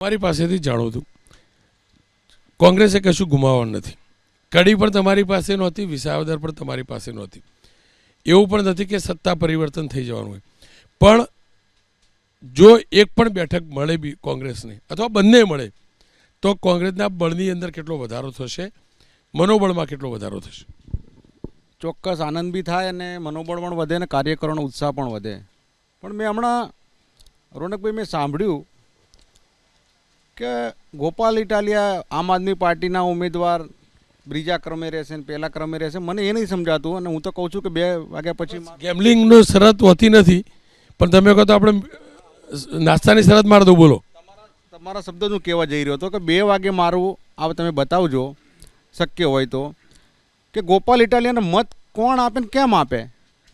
તમારી પાસેથી જાણું છું કોંગ્રેસે કશું ગુમાવવાનું નથી. કડી પણ તમારી પાસે નહોતી, વિસાવદર પણ તમારી પાસે નહોતી. એવું પણ નથી કે સત્તા પરિવર્તન થઈ જવાનું હોય. પણ જો એક પણ બેઠક મળે બી કોંગ્રેસને, અથવા બંને મળે, તો કોંગ્રેસના બળની અંદર કેટલો વધારો થશે? મનોબળમાં કેટલો વધારો થશે? ચોક્કસ આનંદ બી થાય અને મનોબળ પણ વધે અને કાર્યકરોનો ઉત્સાહ પણ વધે. પણ મેં હમણાં રોનકભાઈ મેં સાંભળ્યું કે ગોપાલ ઇટાલિયા આમ આદમી પાર્ટીના ઉમેદવાર બીજા ક્રમે રહેશે ને પહેલા ક્રમે રહેશે મને એ નહીં સમજાતું અને હું તો કહું છું કે બે વાગ્યા પછી ગેમલિંગનો શરત હોતી નથી પણ તમે કહો તો આપણે નાસ્તાની શરત માર દો બોલો. તમારા શબ્દ હું કહેવા જઈ રહ્યો હતો કે બે વાગે મારું આ તમે બતાવજો શક્ય હોય તો કે ગોપાલ ઇટાલિયાને મત કોણ આપે ને કેમ આપે?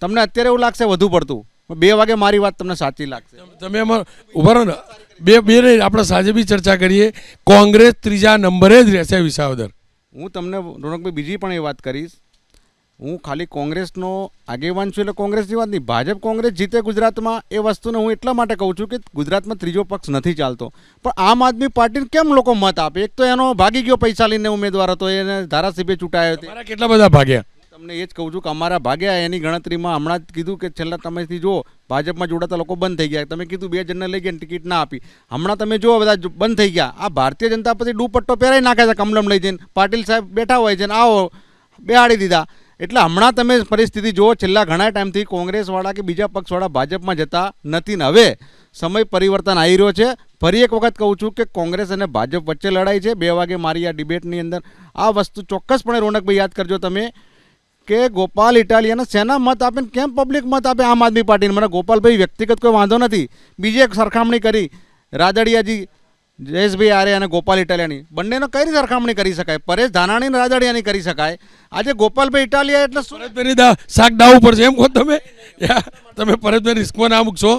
તમને અત્યારે એવું લાગશે વધુ પડતું. બે વાગે મારી વાત તમને સાચી લાગશે. તમે એમાં ઊભા રહો ને. બે બે નહીં આપણે સાંજે બી ચર્ચા કરીએ. કોંગ્રેસ ત્રીજા નંબરે જ રહેશે વિસાવદર. હું તમને રોનકભાઈ બીજી પણ એ વાત કરીશ. હું ખાલી કોંગ્રેસનો આગેવાન છું એટલે કોંગ્રેસની વાત નહીં. ભાજપ કોંગ્રેસ જીતે ગુજરાતમાં એ વસ્તુને હું એટલા માટે કહું છું કે ગુજરાતમાં ત્રીજો પક્ષ નથી ચાલતો. પણ આમ આદમી પાર્ટીને કેમ લોકો મત આપે? એક તો એનો ભાગી ગયો પૈસા લઈને ઉમેદવાર હતો એને ધારાસભ્ય ચૂંટાયો કેટલા બધા ભાગ્યા? તમને એ જ કહું છું કે અમારા ભાગ્યા એની ગણતરીમાં હમણાં જ કીધું કે છેલ્લા તમેથી જુઓ, ભાજપમાં જોડાતા લોકો બંધ થઈ ગયા. તમે કીધું બે જણને લઈ ગયા ટિકિટ ના આપી. હમણાં તમે જુઓ, બધા બંધ થઈ ગયા. આ ભારતીય જનતા પાર્ટી દુપટ્ટો પહેરાઈ નાખે છે કમલમ લઈ જઈને. પાટીલ સાહેબ બેઠા હોય છે ને આવો, બેહાડી દીધા. એટલે હમણાં તમે પરિસ્થિતિ જુઓ, છેલ્લા ઘણા ટાઈમથી કોંગ્રેસવાળા કે બીજા પક્ષવાળા ભાજપમાં જતા નથી ને હવે સમય પરિવર્તન આવી રહ્યો છે. ફરી એક વખત કહું છું કે કોંગ્રેસ અને ભાજપ વચ્ચે લડાઈ છે. બે વાગે મારી આ ડિબેટની અંદર આ વસ્તુ ચોક્કસપણે રોનકભાઈ યાદ કરજો તમે. કે ગોપાલ ઇટાલિયાને શેના મત આપે ને કેમ પબ્લિક મત આપે આમ આદમી પાર્ટીને? મને ગોપાલભાઈ વ્યક્તિગત કોઈ વાંધો નથી. બીજી એક સરખામણી કરી. રાદડિયાજી જયેશભાઈ આરે અને ગોપાલ ઇટાલિયાની. બંનેનો કઈ સરખામણી કરી શકાય? પરેશ ધાનાણી અને રાદડિયાની કરી શકાય. આજે ગોપાલભાઈ ઇટાલિયા એટલે દા શાક ઉપર છે એમ કહો તમે. તમે પરેશભાઈ રિસ્કમાં ના મૂકશો.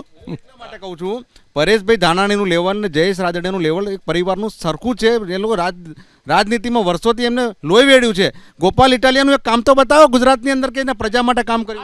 માટે કહું છું પરેશભાઈ ધાનાણીનું લેવલ ને જયેશ રાદડિયાનું લેવલ એક પરિવારનું સરખું છે. એ લોકો રાજ રાજનીતિમાં વર્ષોથી એમને લોહી વેડ્યું છે. ગોપાલ ઇટાલિયાનું એક કામ તો બતાવો, ગુજરાતની અંદર કે પ્રજા માટે કામ કર્યું.